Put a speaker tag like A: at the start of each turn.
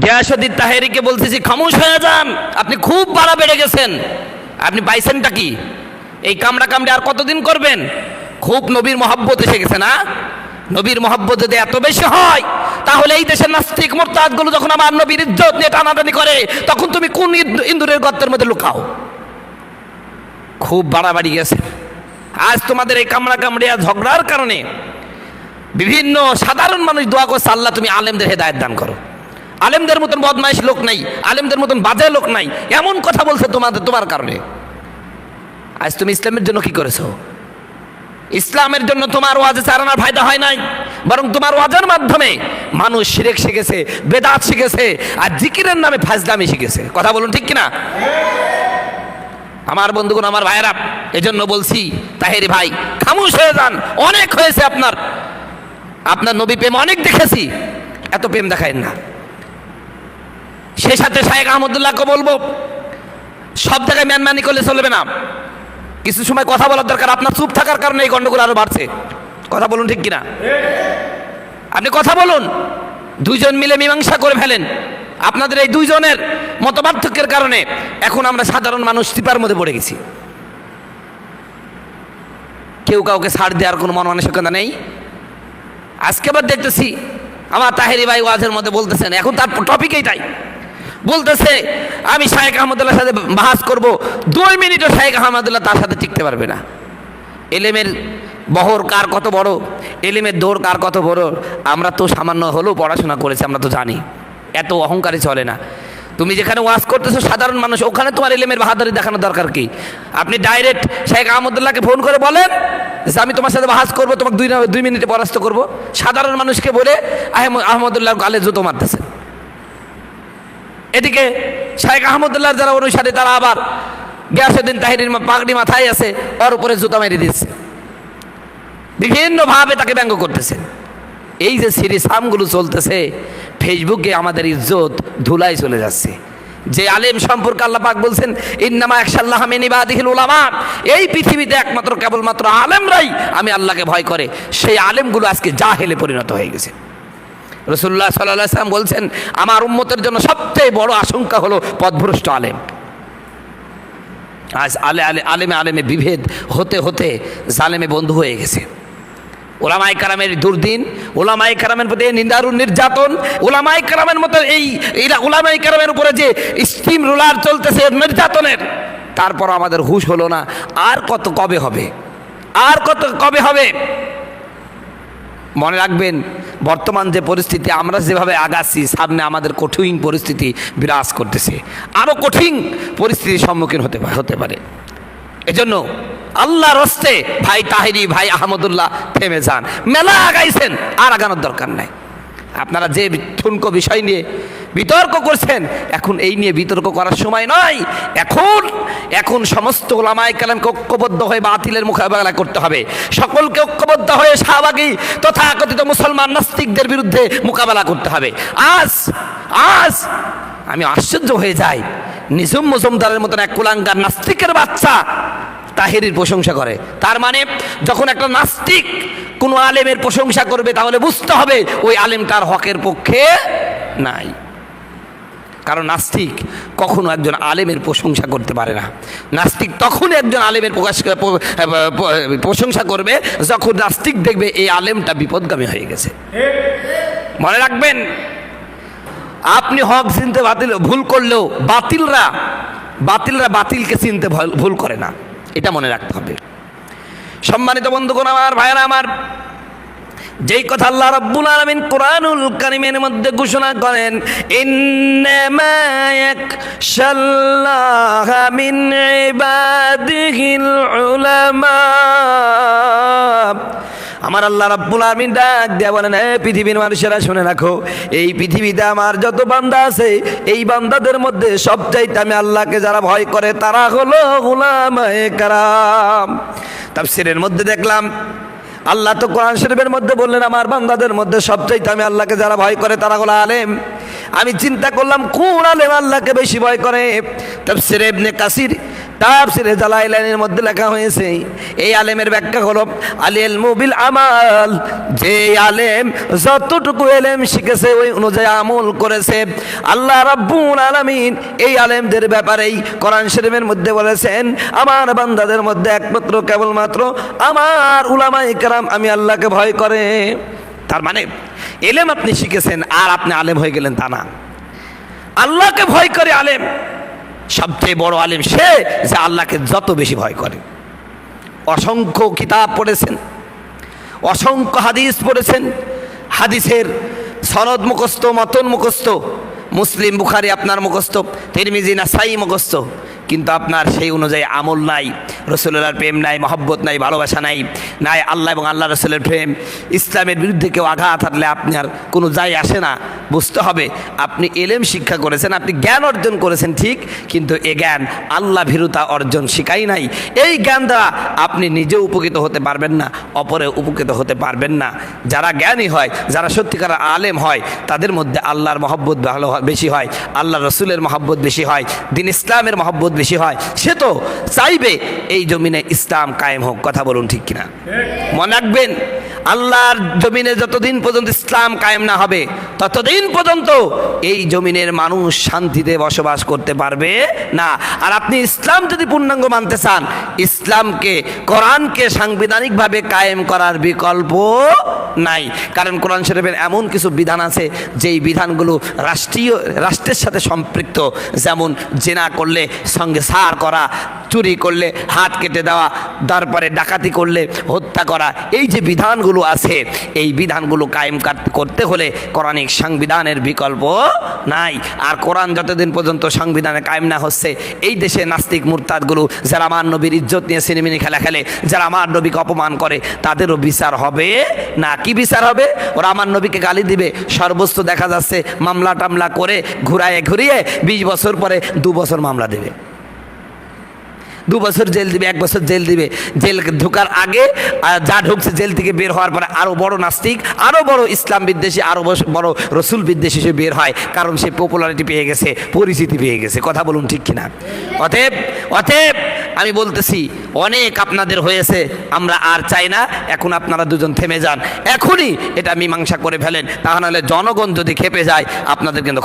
A: গিয়াসুদ্দিন তাহেরিকে বলতেছি, খামোশ হয়ে যান, আপনি খুব বাড়া বেড়ে গেছেন। আপনি পাইছেনটা কি? এই কামড়া কামড়ে আর কতদিন করবেন? খুব নবীর মহাব্বত এসে গেছে না? নবীর মহাব্বত যদি এত বেশি হয়, তাহলে এই দেশের নাস্তিক মোরতাদগুলো যখন আমার নবীর ইজ্জত নিয়ে টানাটানি করে, তখন তুমি কোন ইন্দু- ইন্দুরের গর্তের মধ্যে লুকাও? খুব বাড়াবাড়ি গেছে। আজ তোমাদের এই কামড়া কামড়িয়া ঝগড়ার কারণে বিভিন্ন সাধারণ মানুষ দোয়া করছে, আল্লাহ, তুমি আলেমদের হেদায়ত দান করো। আলেমদের মতন বদমাইশ লোক নাই, আলেমদের মতন বাজে লোক নাই, এমন কথা বলছে তোমাদের, তোমার কারণে। আজ তুমি ইসলামের জন্য কি করেছ? ইসলামের জন্য তোমার ওয়াজে চারানোর ফায়দা হয় নাই, বরং তোমার ওয়াজের মাধ্যমে মানুষ শিরেক শিখেছে, বেদাত শিখেছে, আর জিকিরের নামে ফাজলামি শিখেছে। কথা বলুন ঠিক কিনা? আমার বন্ধুগণ, আমার ভাইয়েরা, এজন্য বলছি, তাহেরি ভাই, খামোশ হয়ে যান, অনেক হয়েছে আপনার। আপনার নবী প্রেম অনেক দেখেছি, এত প্রেম দেখায় না। সেই সাথে শাহেক আহমদুল্লাহকে বলব, সব জায়গায় ম্যানমানি করলে চলবে না। কিছু সময় কথা বলার দরকার, আপনার চুপ থাকার কারণে এই গন্ডগোল আরও বাড়ছে। কথা বলুন ঠিক কিনা? আপনি কথা বলুন, দুইজন মিলে মীমাংসা করে ফেলেন। আপনাদের এই দুইজনের মতপার্থক্যের কারণে এখন আমরা সাধারণ মানুষ চিপার মধ্যে পড়ে গেছি। কেউ কাউকে ছাড় দেওয়ার কোনো মন মানসিকতা নেই। আজকে আবার দেখতেছি, আমার তাহেরি ভাই ওয়াজের মধ্যে বলতেছেন, এখন তার টপিক এইটাই। বলতেছে, আমি শাহেক আহমদুল্লাহর সাথে বাহাস করব, দুই মিনিটও শাহেক আহমদুল্লাহ তার সাথে টিকতে পারবে না। এলেমের বহর কার কত বড়? এলেমের দৌড় কার কত বড়? আমরা তো সামান্য হলেও পড়াশোনা করেছি, আমরা তো জানি। এত অহংকারী চলে না। তুমি যেখানে ওয়াজ করতেছো, সাধারণ মানুষ, ওখানে তোমার এলেমের বাহাদুরি দেখানো দরকার কি? আপনি ডাইরেক্ট শেখ আহমদুল্লাহকে ফোন করে বলেন যে, আমি তোমার সাথে বাহাজ করব, তোমাকে দুই দুই মিনিটে পরাস্ত করব। সাধারণ মানুষকে বলে আহম- আহমদুল্লাহ গালে জুতো মারতেছে। এদিকে শাহেখ আহমদুল্লাহ যারা অনুসারী, তারা আবার গিয়াসুদ্দিন তাহিরির মা- পাগড়ি মাথায় আছে, ওর উপরে জুতা মেরে দিচ্ছে। বিভিন্নভাবে তাকে ব্যঙ্গ করতেছে। এই যে সিরিসামগুলো চলতেছে, ফেসবুকে আমাদের ইজ্জত ধুলাই চলে যাচ্ছে। যে আলেম সম্পর্কে আল্লাহ পাক বলছেন, ইন্নামা একসাল্লাহ মিনিবাদিহিল উলামা। এই পৃথিবীতে একমাত্র কেবলমাত্র আলেমরাই আমি আল্লাহকে ভয় করে। সেই আলেমগুলো আজকে জাহেলে পরিণত হয়ে গেছে। রসুল্লাহ সাল্লাহ সাল্লাম বলছেন, আমার উম্মতের জন্য সবচেয়ে বড় আশঙ্কা হলো পদভ্রষ্ট আলেম। আজ আলে আলে, আলেমে আলেমে বিভেদ হতে হতে জালেমে বন্ধু হয়ে গেছে। ওলামাই কারামের দুর্দিন ওলামাই কারামের প্রতি নিন্দারুণ নির্যাতন ওলামাই কারামের মতো এই এই ওলামাই কারামের উপরে যে স্টিম রোলার চলতেছে নির্যাতনের তারপর আমাদের হুশ হলো না। আর কত কবে হবে? আর কত কবে হবে? মনে রাখবেন, বর্তমান যে পরিস্থিতি, আমরা যেভাবে আগাচ্ছি, সামনে আমাদের কঠিন পরিস্থিতি বিরাজ করতেছে। আরও কঠিন পরিস্থিতির সম্মুখীন হতে হতে পারে। এজন্য আল্লাহর হস্তে ভাই তাহিরি, ভাই আহমদুল্লাহ থেমে যান। মেলা আগাইছেন, আর আগানোর দরকার নাই। আপনারা যে ঠুনকো বিষয় নিয়ে বিতর্ক করছেন। এখন এই নিয়ে বিতর্ক করার সময় নয়। এখন এখন সমস্ত ওলামায় কালামকে ঐক্যবদ্ধ হয়ে বাতিলের মোকাবেলা করতে হবে। সকলকে ঐক্যবদ্ধ হয়ে শাহবাগী তথা কথিত মুসলমান নাস্তিকদের বিরুদ্ধে মোকাবেলা করতে হবে। আজ আজ আমি আশ্চর্য হয়ে যাই। নিজুম মজুমদারের মতন এক কুলাঙ্গার নাস্তিকের বাচ্চা তাহেরির প্রশংসা করে। তার মানে যখন একটা নাস্তিক কোনো আলেমের প্রশংসা করবে, তাহলে বুঝতে হবে ওই আলেম তার হকের পক্ষে নাই। কারণ নাস্তিক কখনো একজন আলেমের প্রশংসা করতে পারে না। নাস্তিক তখন একজন আলেমের প্রকাশ প্রশংসা করবে যখন নাস্তিক দেখবে এই আলেমটা বিপদগামী হয়ে গেছে। মনে রাখবেন, আপনি হক চিনতে বাতিল, ভুল করলেও বাতিলরা বাতিলরা বাতিলকে চিনতে ভুল করে না। এটা মনে রাখতে হবে। সম্মানিত বন্ধুগণ, আমার ভাইয়েরা, আমার যেই কথা আল্লাহ রাব্বুল আলামিন কোরআনুল কারীমের মধ্যে ঘোষণা করেন, ইন্নামা ইয়াকশাল্লাহা মিন ইবাদিহিল উলামা। আমার আল্লাহ রাব্বুল আলামিন ডাক দেয়া বলেন, এ পৃথিবীর মানুষেরা শুনে রাখো, এই পৃথিবীতে আমার যত বান্দা আছে, এই বান্দাদের মধ্যে সবচাইতে আমি আল্লাহকে যারা ভয় করে, তারা হলো উলামায়ে কারাম। তাফসীরের মধ্যে দেখলাম আল্লাহ তো কোরআন শরীফের মধ্যে বললেন, আমার বান্দাদের মধ্যে সবচেয়ে আমি আল্লাহকে যারা ভয় করে তারা হলো আলেম। আমি চিন্তা করলাম, কোন আলেম আল্লাহকে বেশি ভয় করে? তাফসীরে ইবনে কাসির তাফসিরে জালাইলাইনের মধ্যে লেখা হয়েছে, এই আলেমের ব্যাখ্যা হলো, আলিল মুবিল আমাল যে আলেম যতটুকু এলেম শিখেছে, ওই অনুযায়ী আমল করেছে। আল্লাহ রাব্বুল আলামিন এই আলেমদের ব্যাপারেই কোরআন শরীফের মধ্যে বলেছেন, আমার বান্দাদের মধ্যে একমাত্র, কেবলমাত্র আমার উলামায়ে কেরাম আমি আল্লাহকে ভয় করে। তার মানে এলেম আপনি শিখেছেন আর আপনি আলেম হয়ে গেলেন তা না। আল্লাহকে ভয় করে আলেম। সবচেয়ে বড় আলেম সে যে আল্লাহকে যত বেশি ভয় করে। অসংখ্য কিতাব পড়েছেন, অসংখ্য হাদিস পড়েছেন। হাদিসের সনদ মুখস্থ, মতন মুখস্থ, মুসলিম, বুখারি আপনার মুখস্থ, তিরমিজি, নাসাই মুখস্থ, কিন্তু আপনার সেই অনুযায়ী আমল নাই। রসুল্লাহর প্রেম নাই, মহব্বত নাই, ভালোবাসা নাই নাই আল্লাহ এবং আল্লাহ রসুলের প্রেম। ইসলামের বিরুদ্ধে কেউ আঘাত হাতলে আপনার কোনো যাই আসে না, বুঝতে হবে। আপনি এলেম শিক্ষা করেছেন, আপনি জ্ঞান অর্জন করেছেন, ঠিক, কিন্তু এ জ্ঞান আল্লাহ ভীরুতা অর্জন শিখাই নাই। এই জ্ঞান দ্বারা আপনি নিজে উপকৃত হতে পারবেন না অপরে উপকৃত হতে পারবেন না। যারা জ্ঞানী হয়, যারা সত্যিকার আলেম হয়, তাদের মধ্যে আল্লাহর মহব্বত ভালো বেশি হয় আল্লাহ রসুলের মহব্বত বেশি হয়, দিন ইসলামের মহব্বত বেশি হয়। সে তো চাইবে এই জমিনে ইসলাম কায়েম হোক, কথা বলুন ঠিক কিনা? মনে রাখবেন, আল্লাহর জমিনে যতদিন পর্যন্ত ইসলাম কায়েম না হবে ততদিন পর্যন্ত এই জমিনের মানুষ শান্তিতে বসবাস করতে পারবে না। আর আপনি ইসলাম যদি পূর্ণাঙ্গ মানতে চান, ইসলামকে, কোরআনকে সাংবিধানিকভাবে কায়েম করার বিকল্প নাই। কারণ কোরআন শরীফের এমন কিছু বিধান আছে, যেই বিধানগুলো রাষ্ট্রীয়, রাষ্ট্রের সাথে সম্পৃক্ত। যেমন জেনা করলে সঙ্গে সার করা, চুরি করলে হাত কেটে দেওয়া, তারপরে ডাকাতি করলে হত্যা করা। এই যে বিধানগুলো আছে, এই বিধানগুলো কায়েম করতে হলে কোরআনিক সংবিধানের বিকল্প নাই। আর কোরআন যতদিন পর্যন্ত সংবিধানে কায়েম না হচ্ছে, এই দেশে নাস্তিক মুরতাদগুলো যারা আমার নবীর ইজ্জত নিয়ে সিনেমিনি খেলা খেলে, যারা আমার নবীকে অপমান করে, তাদেরও বিচার হবে না? কি বিচার হবে? ওরা আমার নবীকে গালি দিবে। সর্বস্ত দেখা যাচ্ছে মামলা টামলা করে ঘুরায়ে ঘুরিয়ে বিশ বছর পরে দু বছর মামলা দেবে। দু বছর জেল দিবে, এক বছর জেল দিবে। জেল ঢোকার আগে যা ঢুকছে জেল থেকে বের হওয়ার পরে আরও বড় নাস্তিক আরও বড় ইসলাম বিদ্বেষী আরও বড় রসুল বিদ্বেষী সে বের হয়, কারণ সে পপুলারিটি পেয়ে গেছে, পরিচিতি পেয়ে গেছে। কথা বলুন ঠিক কিনা? অতএব অতএব আমি বলতেছি, অনেক আপনাদের হয়েছে, আমরা আর চাই না, এখন আপনারা দুজন থেমে যান। এখনই এটা মীমাংসা করে ফেলেন তা নাহলে জনগণ যদি খেপে যায়, আপনাদের কিন্তু